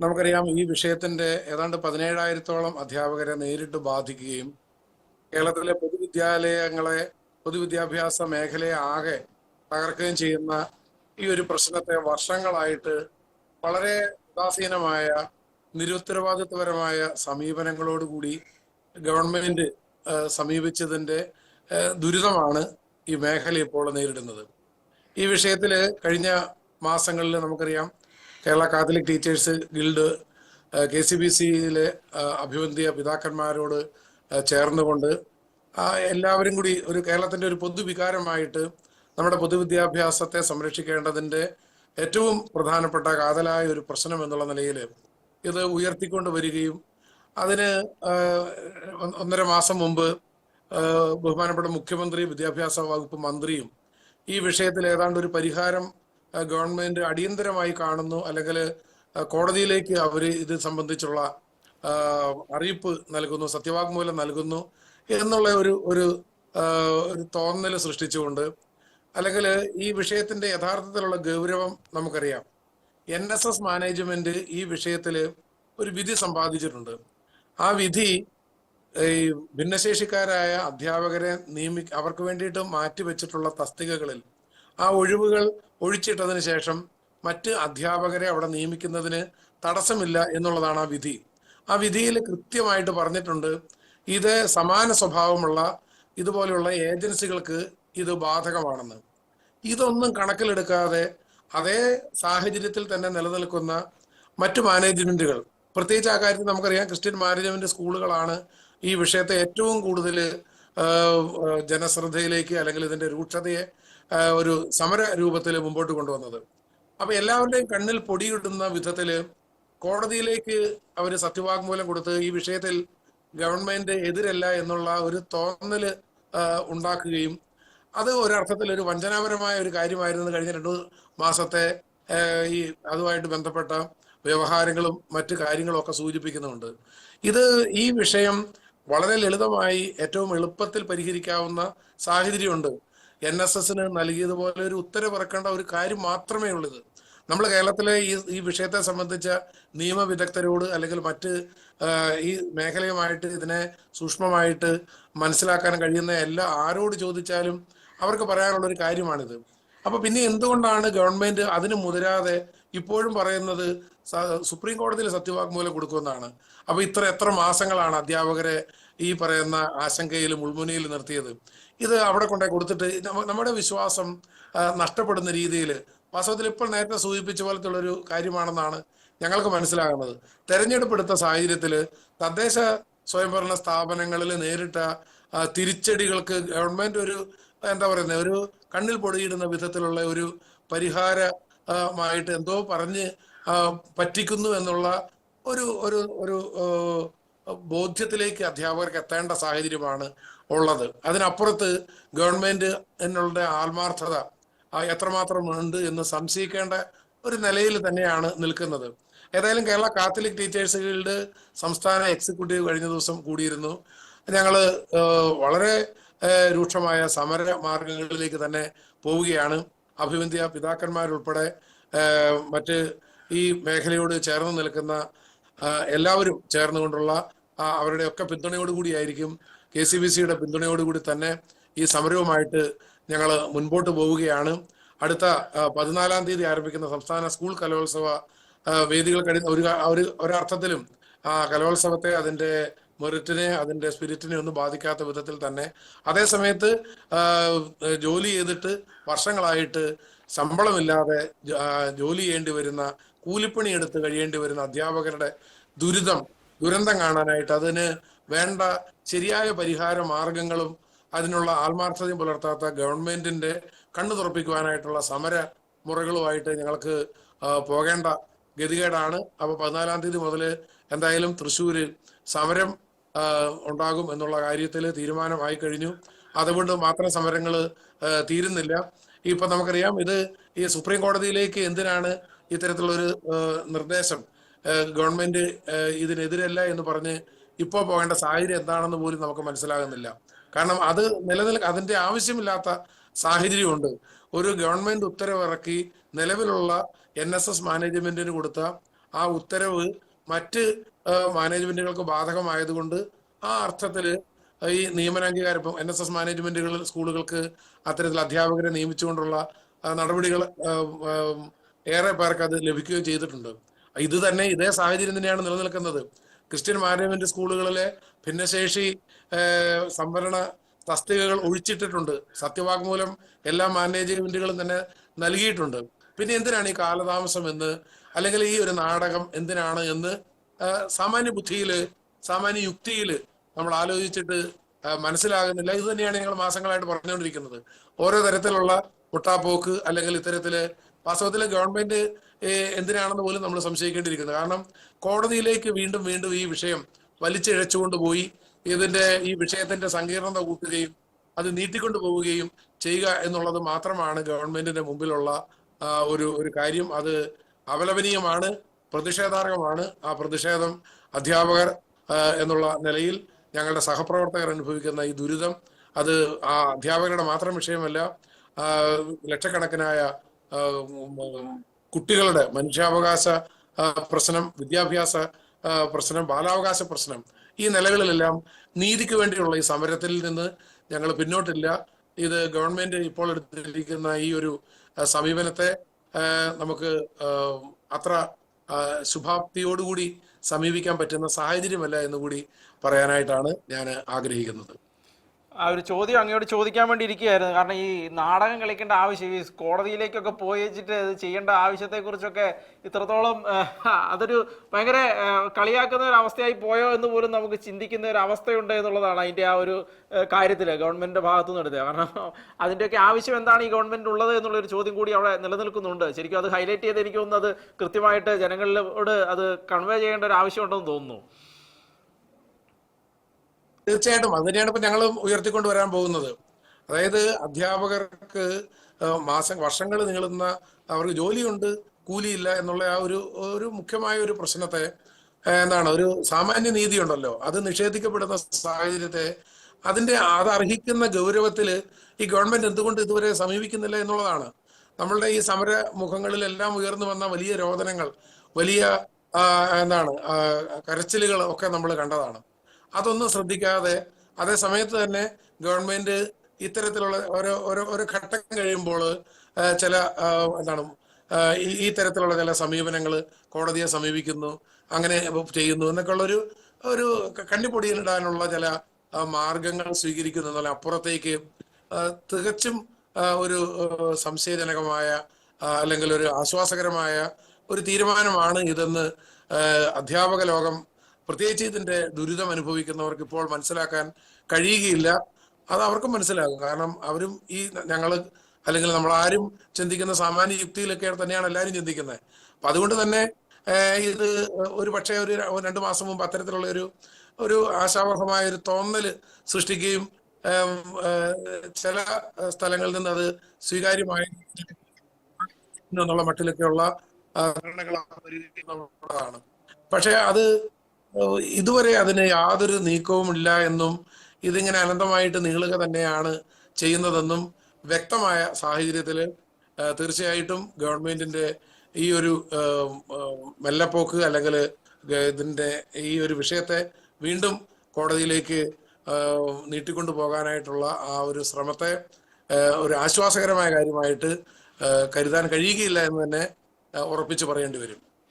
നമുക്കറിയാം ഈ വിഷയത്തിന്റെ ഏതാണ്ട് പതിനേഴായിരത്തോളം അധ്യാപകരെ നേരിട്ട് ബാധിക്കുകയും കേരളത്തിലെ പൊതുവിദ്യാലയങ്ങളെ പൊതുവിദ്യാഭ്യാസ മേഖലയെ ആകെ തകർക്കുകയും ചെയ്യുന്ന ഈ ഒരു പ്രശ്നത്തെ വർഷങ്ങളായിട്ട് വളരെ ഉദാസീനമായ നിരുത്തരവാദിത്വപരമായ സമീപനങ്ങളോടുകൂടി ഗവൺമെന്റ് സമീപിച്ചതിന്റെ ദുരിതമാണ് ഈ മേഖല ഇപ്പോൾ നേരിടുന്നത്. ഈ വിഷയത്തിൽ കഴിഞ്ഞ മാസങ്ങളിൽ നമുക്കറിയാം Kerala Catholic teachers guild K C B സിയിലെ അഭിവന്ധിയ പിതാക്കന്മാരോട് ചേർന്നുകൊണ്ട് എല്ലാവരും കൂടി ഒരു കേരളത്തിന്റെ ഒരു പൊതുവികാരമായിട്ട് നമ്മുടെ പൊതുവിദ്യാഭ്യാസത്തെ സംരക്ഷിക്കേണ്ടതിന്റെ ഏറ്റവും പ്രധാനപ്പെട്ട കാതലായ ഒരു പ്രശ്നം എന്നുള്ള നിലയിൽ ഇത് ഉയർത്തിക്കൊണ്ട് വരികയും അതിന് ഒന്നര മാസം മുമ്പ് ബഹുമാനപ്പെട്ട മുഖ്യമന്ത്രി വിദ്യാഭ്യാസ വകുപ്പ് മന്ത്രിയും ഈ വിഷയത്തിൽ ഏതാണ്ട് ഒരു പരിഹാരം ഗവൺമെന്റ് അടിയന്തരമായി കാണുന്നു. അല്ലെങ്കിൽ കോടതിയിലേക്ക് അവർ ഇത് സംബന്ധിച്ചുള്ള അറിയിപ്പ് നൽകുന്നു സത്യവാങ്മൂലം നൽകുന്നു എന്നുള്ള ഒരു ഒരു തോന്നൽ സൃഷ്ടിച്ചുകൊണ്ട് അല്ലെങ്കിൽ ഈ വിഷയത്തിന്റെ യഥാർത്ഥത്തിലുള്ള ഗൗരവം നമുക്കറിയാം. എൻ എസ് എസ് മാനേജ്മെന്റ് ഈ വിഷയത്തിൽ ഒരു വിധി സമ്പാദിച്ചിട്ടുണ്ട്. ആ വിധി ഈ ഭിന്നശേഷിക്കാരായ അധ്യാപകരെ നിയമി അവർക്ക് വേണ്ടിയിട്ട് മാറ്റിവെച്ചിട്ടുള്ള തസ്തികകളിൽ ആ ഒഴിവുകൾ ഒഴിച്ചിട്ടതിന് ശേഷം മറ്റ് അധ്യാപകരെ അവിടെ നിയമിക്കുന്നതിന് തടസ്സമില്ല എന്നുള്ളതാണ് ആ വിധി. ആ വിധിയിൽ കൃത്യമായിട്ട് പറഞ്ഞിട്ടുണ്ട് ഇത് സമാന സ്വഭാവമുള്ള ഇതുപോലെയുള്ള ഏജൻസികൾക്ക് ഇത് ബാധകമാണെന്ന്. ഇതൊന്നും കണക്കിലെടുക്കാതെ അതേ സാഹചര്യത്തിൽ തന്നെ നിലനിൽക്കുന്ന മറ്റു മാനേജ്മെന്റുകൾ പ്രത്യേകിച്ച് ആ കാര്യത്തിൽ നമുക്കറിയാം ക്രിസ്ത്യൻ മാനേജ്മെന്റ് സ്കൂളുകളാണ് ഈ വിഷയത്തെ ഏറ്റവും കൂടുതൽ ജനശ്രദ്ധയിലേക്ക് അല്ലെങ്കിൽ ഇതിന്റെ രൂക്ഷതയെ ഒരു സമര രൂപത്തിൽ മുമ്പോട്ട് കൊണ്ടുവന്നത്. അപ്പൊ എല്ലാവരുടെയും കണ്ണിൽ പൊടിയിടുന്ന വിധത്തിൽ കോടതിയിലേക്ക് അവർ സത്യവാങ്മൂലം കൊടുത്ത് ഈ വിഷയത്തിൽ ഗവൺമെന്റ് എതിരല്ല എന്നുള്ള ഒരു തോന്നൽ ഉണ്ടാക്കുകയും അത് ഒരർത്ഥത്തിൽ ഒരു വഞ്ചനാപരമായ ഒരു കാര്യമായിരുന്നു കഴിഞ്ഞ രണ്ടു മാസത്തെ ഈ അതുമായിട്ട് ബന്ധപ്പെട്ട വ്യവഹാരങ്ങളും മറ്റു കാര്യങ്ങളും ഒക്കെ സൂചിപ്പിക്കുന്നുണ്ട്. ഇത് ഈ വിഷയം വളരെ ലളിതമായി ഏറ്റവും എളുപ്പത്തിൽ പരിഹരിക്കാവുന്ന സാഹചര്യമുണ്ട്. എൻ എസ് എസിന് നൽകിയതുപോലെ ഒരു ഉത്തരവ് ഇറക്കേണ്ട ഒരു കാര്യം മാത്രമേ ഉള്ളത്. നമ്മൾ കേരളത്തിലെ ഈ ഈ വിഷയത്തെ സംബന്ധിച്ച നിയമവിദഗ്ധരോട് അല്ലെങ്കിൽ മറ്റ് ഈ മേഖലയുമായിട്ട് ഇതിനെ സൂക്ഷ്മമായിട്ട് മനസ്സിലാക്കാൻ കഴിയുന്ന എല്ലാ ആരോട് ചോദിച്ചാലും അവർക്ക് പറയാനുള്ള ഒരു കാര്യമാണിത്. അപ്പൊ പിന്നെ എന്തുകൊണ്ടാണ് ഗവൺമെന്റ് അതിന് മുതിരാതെ ഇപ്പോഴും പറയുന്നത് സുപ്രീം കോടതിയിൽ സത്യവാങ്മൂലം കൊടുക്കുമെന്നാണ്? അപ്പൊ ഇത്ര എത്ര മാസങ്ങളാണ് അധ്യാപകരെ ഈ പറയുന്ന ആശങ്കയിൽ ഉൾമുനയിൽ നിർത്തിയത്. ഇത് അവിടെ കൊണ്ടേ കൊടുത്തിട്ട് നമ്മുടെ വിശ്വാസം നഷ്ടപ്പെടുന്ന രീതിയിൽ വാസ്തവത്തിൽ ഇപ്പോൾ നേരത്തെ സൂചിപ്പിച്ച പോലത്തെ ഒരു കാര്യമാണെന്നാണ് ഞങ്ങൾക്ക് മനസ്സിലാകുന്നത്. തെരഞ്ഞെടുപ്പ് എടുത്ത സാഹചര്യത്തിൽ തദ്ദേശ സ്വയംഭരണ സ്ഥാപനങ്ങളിൽ നേരിട്ട തിരിച്ചടികൾക്ക് ഗവൺമെന്റ് ഒരു എന്താ പറയുന്നത് ഒരു കണ്ണിൽ പൊടിയിടുന്ന വിധത്തിലുള്ള ഒരു പരിഹാരമായിട്ട് എന്തോ പറഞ്ഞ് പറ്റിക്കുന്നു എന്നുള്ള ഒരു ഒരു ഒരു ബോധ്യത്തിലേക്ക് അധ്യാപകർക്ക് എത്തേണ്ട സാഹചര്യമാണ് ഉള്ളത്. അതിനപ്പുറത്ത് ഗവൺമെന്റ് എന്നുള്ള ആത്മാർത്ഥത എത്രമാത്രം ഉണ്ട് എന്ന് സംശയിക്കേണ്ട ഒരു നിലയിൽ തന്നെയാണ് നിൽക്കുന്നത്. ഏതായാലും കേരള കാത്തലിക് ടീച്ചേഴ്സ് ഗിൽഡ് സംസ്ഥാന എക്സിക്യൂട്ടീവ് കഴിഞ്ഞ ദിവസം കൂടിയിരുന്നു. ഞങ്ങൾ വളരെ രൂക്ഷമായ സമര മാർഗങ്ങളിലേക്ക് തന്നെ പോവുകയാണ്. അഭിവന്ധ്യ പിതാക്കന്മാരുൾപ്പെടെ മറ്റ് ഈ മേഖലയോട് ചേർന്ന് നിൽക്കുന്ന എല്ലാവരും ചേർന്നുകൊണ്ടുള്ള അവരുടെയൊക്കെ പിന്തുണയോടുകൂടിയായിരിക്കും കെ സി ബി സിയുടെ പിന്തുണയോടുകൂടി തന്നെ ഈ സമരവുമായിട്ട് ഞങ്ങൾ മുൻപോട്ട് പോവുകയാണ്. അടുത്ത പതിനാലാം തീയതി ആരംഭിക്കുന്ന സംസ്ഥാന സ്കൂൾ കലോത്സവ വേദികൾ ഒരു ഒരു ഒരർത്ഥത്തിലും കലോത്സവത്തെ അതിന്റെ മെറിറ്റിനെ അതിന്റെ സ്പിരിറ്റിനെ ഒന്നും ബാധിക്കാത്ത വിധത്തിൽ തന്നെ. അതേ സമയത്ത് ജോലി ചെയ്തിട്ട് വർഷങ്ങളായിട്ട് ശമ്പളമില്ലാതെ ജോലി ചെയ്യേണ്ടി വരുന്ന കൂലിപ്പണി എടുത്ത് കഴിയേണ്ടി വരുന്ന അധ്യാപകരുടെ ദുരിതം ദുരന്തം കാണാനായിട്ട് അതിന് വേണ്ട ശരിയായ പരിഹാര മാർഗങ്ങളും അതിനുള്ള ആത്മാർത്ഥതയും പുലർത്താത്ത ഗവൺമെന്റിന്റെ കണ്ണു തുറപ്പിക്കുവാനായിട്ടുള്ള സമര മുറകളുമായിട്ട് ഞങ്ങൾക്ക് പോകേണ്ട ഗതികേടാണ്. അപ്പൊ പതിനാലാം തീയതി മുതൽ എന്തായാലും തൃശ്ശൂര് സമരം ഉണ്ടാകും എന്നുള്ള കാര്യത്തിൽ തീരുമാനമായി കഴിഞ്ഞു. അതുകൊണ്ട് മാത്രം സമരങ്ങൾ തീരുന്നില്ല. ഇപ്പൊ നമുക്കറിയാം ഇത് ഈ സുപ്രീം കോടതിയിലേക്ക് എന്തിനാണ് ഇത്തരത്തിലുള്ളൊരു നിർദ്ദേശം? ഗവൺമെന്റ് ഇതിനെതിരല്ല എന്ന് പറഞ്ഞ് ഇപ്പോൾ പോകേണ്ട സാഹചര്യം എന്താണെന്ന് പോലും നമുക്ക് മനസ്സിലാകുന്നില്ല. കാരണം അത് നിലനിൽ അതിന്റെ ആവശ്യമില്ലാത്ത സാഹചര്യമുണ്ട്. ഒരു ഗവൺമെന്റ് ഉത്തരവിറക്കി നിലവിലുള്ള എൻ എസ് എസ് മാനേജ്മെന്റിന് കൊടുത്ത ആ ഉത്തരവ് മറ്റ് മാനേജ്മെന്റുകൾക്ക് ബാധകമായതുകൊണ്ട് ആ അർത്ഥത്തിൽ ഈ നിയമനാംഗീകാരം ഇപ്പം എൻ എസ് എസ് മാനേജ്മെന്റുകൾ സ്കൂളുകൾക്ക് അത്തരത്തിൽ അധ്യാപകരെ നിയമിച്ചുകൊണ്ടുള്ള നടപടികൾ ഏറെ പേർക്ക് അത് ലഭിക്കുകയും ചെയ്തിട്ടുണ്ട്. ഇത് തന്നെ ഇതേ സാഹചര്യം തന്നെയാണ് നിലനിൽക്കുന്നത്. ക്രിസ്ത്യൻ മാനേജ്മെന്റ് സ്കൂളുകളിലെ ഭിന്നശേഷി സംവരണ തസ്തികകൾ ഒഴിച്ചിട്ടിട്ടുണ്ട്. സത്യവാങ്മൂലം എല്ലാ മാനേജ്മെന്റുകളും തന്നെ നൽകിയിട്ടുണ്ട്. പിന്നെ എന്തിനാണ് ഈ കാലതാമസം എന്ന് അല്ലെങ്കിൽ ഈ ഒരു നാടകം എന്തിനാണ് എന്ന് സാമാന്യ ബുദ്ധിയിൽ സാമാന്യ യുക്തിയിൽ നമ്മൾ ആലോചിച്ചിട്ട് മനസ്സിലാകുന്നില്ല. ഇത് തന്നെയാണ് ഞങ്ങൾ മാസങ്ങളായിട്ട് പറഞ്ഞുകൊണ്ടിരിക്കുന്നത്. ഓരോ തരത്തിലുള്ള മുട്ടാപ്പോക്ക് അല്ലെങ്കിൽ ഇത്തരത്തിൽ വാസ്തവത്തിൽ ഗവൺമെന്റ് എന്തിനാണെന്ന് പോലും നമ്മൾ സംശയിക്കേണ്ടിയിരിക്കുന്നത് കാരണം കോടതിയിലേക്ക് വീണ്ടും വീണ്ടും ഈ വിഷയം വലിച്ചിഴച്ചുകൊണ്ട് പോയി. ഇതിന്റെ ഈ വിഷയത്തിന്റെ സങ്കീർണത കൂട്ടുകയും അത് നീട്ടിക്കൊണ്ടു പോവുകയും ചെയ്യുക എന്നുള്ളത് മാത്രമാണ് ഗവൺമെന്റിന്റെ മുമ്പിലുള്ള ഒരു ഒരു കാര്യം. അത് അപലപനീയമാണ് പ്രതിഷേധാർഹമാണ്. ആ പ്രതിഷേധം അധ്യാപകർ എന്നുള്ള നിലയിൽ ഞങ്ങളുടെ സഹപ്രവർത്തകർ അനുഭവിക്കുന്ന ഈ ദുരിതം അത് ആ അധ്യാപകരുടെ മാത്രം വിഷയമല്ല ലക്ഷക്കണക്കിനായ കുട്ടികളുടെ മനുഷ്യാവകാശ പ്രശ്നം വിദ്യാഭ്യാസ പ്രശ്നം ബാലാവകാശ പ്രശ്നം ഈ നിലകളിലെല്ലാം നീതിക്ക് വേണ്ടിയുള്ള ഈ സമരത്തിൽ നിന്ന് ഞങ്ങൾ പിന്നോട്ടില്ല. ഇത് ഗവൺമെന്റ് ഇപ്പോൾ എടുത്തിരിക്കുന്ന ഈ ഒരു സമീപനത്തെ നമുക്ക് അത്ര ശുഭാപ്തിയോടുകൂടി സമീപിക്കാൻ പറ്റുന്ന സാഹചര്യമല്ല എന്നുകൂടി പറയാനായിട്ടാണ് ഞാൻ ആഗ്രഹിക്കുന്നത്. ആ ഒരു ചോദ്യം അങ്ങയോട് ചോദിക്കാൻ വേണ്ടി ഇരിക്കുകയായിരുന്നു. കാരണം ഈ നാടകം കളിക്കേണ്ട ആവശ്യം ഈ കോടതിയിലേക്കൊക്കെ പോയി വെച്ചിട്ട് ഇത് ചെയ്യേണ്ട ആവശ്യത്തെക്കുറിച്ചൊക്കെ ഇത്രത്തോളം അതൊരു ഭയങ്കര കളിയാക്കുന്ന ഒരു അവസ്ഥയായി പോയോ എന്ന് പോലും നമുക്ക് ചിന്തിക്കുന്ന ഒരു അവസ്ഥയുണ്ട് എന്നുള്ളതാണ് അതിന്റെ ആ ഒരു കാര്യത്തിൽ ഗവൺമെന്റിന്റെ ഭാഗത്തു നിന്ന് എടുത്തത്. കാരണം അതിന്റെയൊക്കെ ആവശ്യം എന്താണ് ഈ ഗവൺമെന്റ് ഉള്ളത് എന്നുള്ളൊരു ചോദ്യം കൂടി അവിടെ നിലനിൽക്കുന്നുണ്ട്. ശരിക്കും അത് ഹൈലൈറ്റ് ചെയ്ത് എനിക്ക് തോന്നുന്നത് കൃത്യമായിട്ട് ജനങ്ങളിലോട് അത് കൺവേ ചെയ്യേണ്ട ഒരു ആവശ്യമുണ്ടെന്ന് തോന്നുന്നു. തീർച്ചയായിട്ടും. അത് തന്നെയാണ് ഇപ്പൊ ഞങ്ങൾ ഉയർത്തിക്കൊണ്ട് വരാൻ പോകുന്നത്. അതായത് അധ്യാപകർക്ക് മാസം വർഷങ്ങൾ നീളുന്ന അവർക്ക് ജോലിയുണ്ട് കൂലിയില്ല എന്നുള്ള ആ ഒരു ഒരു മുഖ്യമായ ഒരു പ്രശ്നത്തെ എന്താണ് ഒരു സാമാന്യ നീതി ഉണ്ടല്ലോ അത് നിഷേധിക്കപ്പെടുന്ന സാഹചര്യത്തെ അതിന്റെ അത് അർഹിക്കുന്ന ഗൗരവത്തിൽ ഈ ഗവൺമെന്റ് എന്തുകൊണ്ട് ഇതുവരെ സമീപിക്കുന്നില്ല എന്നുള്ളതാണ്. നമ്മളുടെ ഈ സമര മുഖങ്ങളിലെല്ലാം ഉയർന്നു വന്ന വലിയ രോദനങ്ങൾ വലിയ എന്താണ് കരച്ചിലുകൾ ഒക്കെ നമ്മൾ കണ്ടതാണ്. അതൊന്നും ശ്രദ്ധിക്കാതെ അതേ സമയത്ത് തന്നെ ഗവൺമെന്റ് ഇത്തരത്തിലുള്ള ഓരോ ഓരോ ഘട്ടം കഴിയുമ്പോൾ ചില എന്താണ് ഈ തരത്തിലുള്ള ചില സമീപനങ്ങൾ കോടതിയെ സമീപിക്കുന്നു അങ്ങനെ ചെയ്യുന്നു എന്നൊക്കെ ഉള്ളൊരു ഒരു കണ്ണിപ്പൊടിയിലിടാനുള്ള ചില മാർഗങ്ങൾ സ്വീകരിക്കുന്നു എന്നുള്ള അപ്പുറത്തേക്ക് തികച്ചും ഒരു സംശയജനകമായ അല്ലെങ്കിൽ ഒരു ആശ്വാസകരമായ ഒരു തീരുമാനമാണ് ഇതെന്ന് അധ്യാപക ലോകം പ്രത്യേകിച്ച് ഇതിന്റെ ദുരിതം അനുഭവിക്കുന്നവർക്ക് ഇപ്പോൾ മനസ്സിലാക്കാൻ കഴിയുകയില്ല. അത് അവർക്കും മനസ്സിലാകും. കാരണം അവരും ഈ ഞങ്ങൾ അല്ലെങ്കിൽ നമ്മൾ ആരും ചിന്തിക്കുന്ന സാമാന്യ യുക്തിയിലൊക്കെ തന്നെയാണ് എല്ലാവരും ചിന്തിക്കുന്നത്. അപ്പൊ അതുകൊണ്ട് തന്നെ ഇത് ഒരു പക്ഷേ ഒരു രണ്ട് മാസം മുമ്പ് അത്തരത്തിലുള്ള ഒരു ഒരു ആശാവഹമായ ഒരു തോന്നൽ സൃഷ്ടിക്കുകയും ചില സ്ഥലങ്ങളിൽ നിന്ന് അത് സ്വീകാര്യമായി എന്നുള്ള മട്ടിലൊക്കെയുള്ള ധാരണകളാണ്. പക്ഷെ അത് ഇതുവരെ അതിന് യാതൊരു നീക്കവും ഇല്ല എന്നും ഇതിങ്ങനെ അനന്തമായിട്ട് നീളുക തന്നെയാണ് ചെയ്യുന്നതെന്നും വ്യക്തമായ സാഹചര്യത്തിൽ തീർച്ചയായിട്ടും ഗവൺമെന്റിന്റെ ഈ ഒരു മെല്ലപ്പോക്ക് അല്ലെങ്കിൽ ഇതിന്റെ ഈ ഒരു വിഷയത്തെ വീണ്ടും കോടതിയിലേക്ക് നീട്ടിക്കൊണ്ടു പോകാനായിട്ടുള്ള ആ ഒരു ശ്രമത്തെ ഒരു ആശ്വാസകരമായ കാര്യമായിട്ട് കരുതാൻ കഴിയുകയില്ല എന്ന് തന്നെ ഉറപ്പിച്ചു പറയേണ്ടി വരും.